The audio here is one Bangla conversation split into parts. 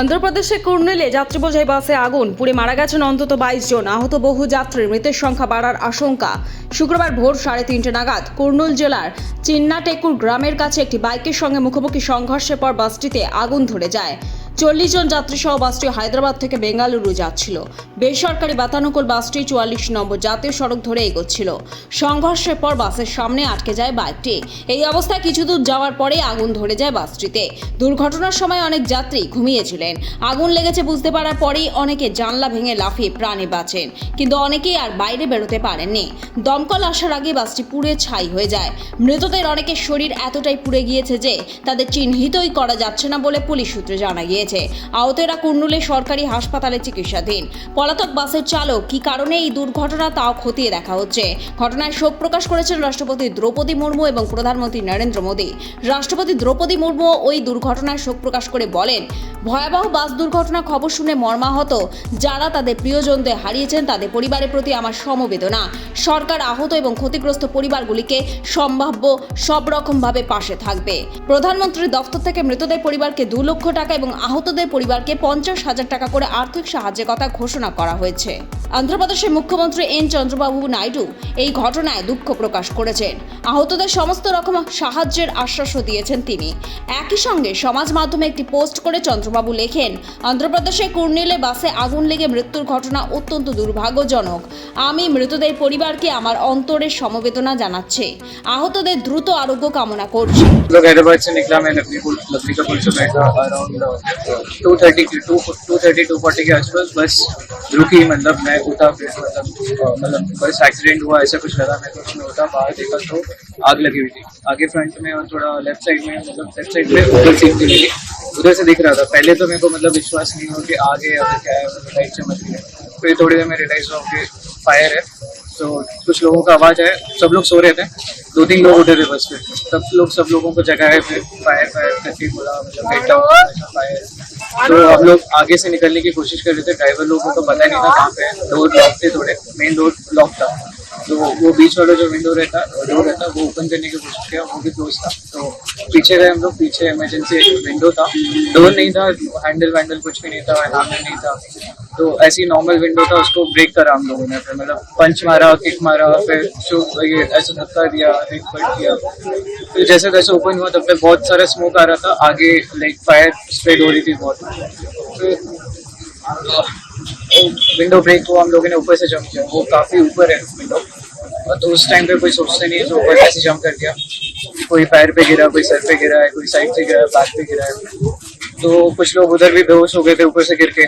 অন্ধ্রপ্রদেশে কুর্নুলে যাত্রী বোঝাই বাসে আগুন। পুড়ে মারা গেছেন অন্তত বাইশ জন। আহত বহু যাত্রীর মৃতের সংখ্যা বাড়ার আশঙ্কা। শুক্রবার ভোর সাড়ে তিনটে নাগাদ কুর্নুল জেলার চিন্নাটেকুর গ্রামের কাছে একটি বাইকের সঙ্গে মুখোমুখি সংঘর্ষের পর বাসটিতে আগুন ধরে যায়। চল্লিশ জন যাত্রী সহ বাসটি হায়দ্রাবাদ থেকে বেঙ্গালুরু যাচ্ছিল। বেসরকারি বাতানুকূল বাসটি চুয়াল্লিশ নম্বর জাতীয় সড়ক ধরে এগোচ্ছিল। সংঘর্ষের পর বাসের সামনে আটকে যায় বাইকটি। এই অবস্থায় কিছু দূর যাওয়ার পরে আগুন ধরে যায় বাসটিতে। দুর্ঘটনার সময় অনেক যাত্রী ঘুমিয়েছিলেন। আগুন লেগেছে বুঝতে পারার পরেই অনেকে জানলা ভেঙে লাফিয়ে প্রাণে বাঁচেন। কিন্তু অনেকেই আর বাইরে বেরোতে পারেননি। দমকল আসার আগে বাসটি পুড়ে ছাই হয়ে যায়। মৃতদের অনেকের শরীর এতটাই পুড়ে গিয়েছে যে তাদের চিহ্নিতই করা যাচ্ছে না বলে পুলিশ সূত্রে জানা গিয়েছে। আহতেরা কুর্নুলে সরকারি হাসপাতালে চিকিৎসাধীন। পলাতক বাসের চালক, কি কারণে এই দুর্ঘটনা তাও খতিয়ে দেখা হচ্ছে? ঘটনায় শোক প্রকাশ করেছেন রাষ্ট্রপতি দ্রৌপদী মুর্মু এবং প্রধানমন্ত্রী নরেন্দ্র মোদী। রাষ্ট্রপতি দ্রৌপদী মুর্মু ওই দুর্ঘটনায় শোক প্রকাশ করে বলেন, ভয়াবহ বাস দুর্ঘটনা খবর শুনে মর্মাহত। যারা তাদের প্রিয়জনদের হারিয়েছেন, তাদের পরিবারের প্রতি আমার সমবেদনা। সরকার আহত এবং ক্ষতিগ্রস্ত পরিবারগুলিকে সম্ভাব্য সব রকমভাবে পাশে থাকবে। প্রধানমন্ত্রীর দফতর থেকে মৃতদের পরিবারকে দু লক্ষ টাকা এবং আহতদের পরিবারকে পঞ্চাশ হাজার টাকা করে আর্থিক সাহায্যের কথা ঘোষণা করা হয়েছে। অন্ধ্রপ্রদেশের মুখ্যমন্ত্রী এন চন্দ্রবাবু নাইডু এই ঘটনায় দুঃখ প্রকাশ করেছেন। আহতদের সমস্ত রকম সাহায্যের আশ্বাসও দিয়েছেন তিনি। একই সঙ্গে সমাজ মাধ্যমে একটি পোস্ট করে চন্দ্রবাবু লেখেন, অন্ধ্রপ্রদেশে কুর্নিলে বাসে আগুন লেগে মৃত্যুর ঘটনা অত্যন্ত দুর্ভাগ্যজনক। আমি মৃতদের পরিবারকে আমার অন্তরের সমবেদনা জানাচ্ছি। আহতদের দ্রুত আরোগ্য কামনা করছি। टू थर्टी की two two thirty two forty के आसपास, बस रुकी मतलब मैं उठा, फिर मतलब मतलब बस एक्सीडेंट हुआ, ऐसा कुछ लगा, मैं कुछ नहीं होता, बाहर देखा तो आग लगी हुई थी। आगे फ्रंट में और थोड़ा लेफ़्ट साइड में मतलब लेफ़्ट साइड में उधर सीट थी मेरी उधर से दिख रहा था। पहले तो मेरे को मतलब विश्वास नहीं हो कि आगे या फिर क्या है मतलब लाइट चमक रही है। फिर थोड़ी देर में रियलाइज़ हुआ कि फायर है। तो कुछ लोगों का आवाज़ आया, सब लोग सो रहे थे। दो तीन लोग उठे थे बस पे तब लोग सब लोगों को जगाए फिर फायर फायर करके बोला मतलब फायर तो हम लोग आगे से निकलने की कोशिश कर रहे थे। ड्राइवर लोगों को पता नहीं था कहाँ पे रोड डोर लॉक थे थोड़े मेन डोर लॉक था। तो वो बीच वाला जो विंडो रहता डोर रहता, वो ओपन करने की कोशिश किया, वो भी क्लोज था। तो पीछे गए हम लोग, पीछे इमरजेंसी विंडो था। डोर नहीं था हैंडल वैंडल कुछ भी नहीं था हैंडल नहीं था। तो ऐसी नॉर्मल विंडो था, उसको ब्रेक करा हम लोगों ने, फिर मतलब पंच मारा किक मारा, फिर शो ये ऐसा धक्का दिया, एक फट किया। फिर जैसे जैसे ओपन हुआ, तब तक बहुत सारा स्मोक आ रहा था। आगे लाइक फायर स्प्रेड हो रही थी बहुत। फिर विंडो ब्रेक हुआ, हम लोगों ने ऊपर से जंप किया। वो काफ़ी ऊपर है विंडो तो उस टाइम पे कोई सोचते नहीं तो ऊपर कैसे जंप कर गया। कोई पैर पे गिरा, कोई सर पे गिरा है कोई साइड से गिरा है बैक पे गिरा। है तो कुछ लोग उधर भी बेहोश हो गए थे, ऊपर से गिर के।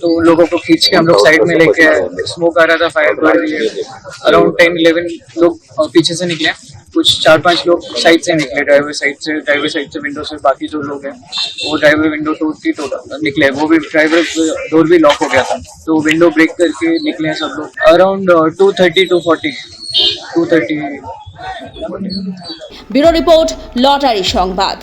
तो उन लोगों को खींच के हम लोग साइड में लेके आए। स्मोक आ रहा था फायर बढ़ रही है अराउंड टेन इलेवन लोग पीछे से निकले। कुछ चार पांच लोग साइड से निकले ड्राइवर साइड से ड्राइवर साइड से विंडो से बाकी जो लोग हैं वो ड्राइवर विंडो टूट की तो निकले वो भी ड्राइवर डोर भी लॉक हो गया था तो विंडो ब्रेक करके निकले सब लोग around two thirty two forty two thirty bureau report lottery সংবাদ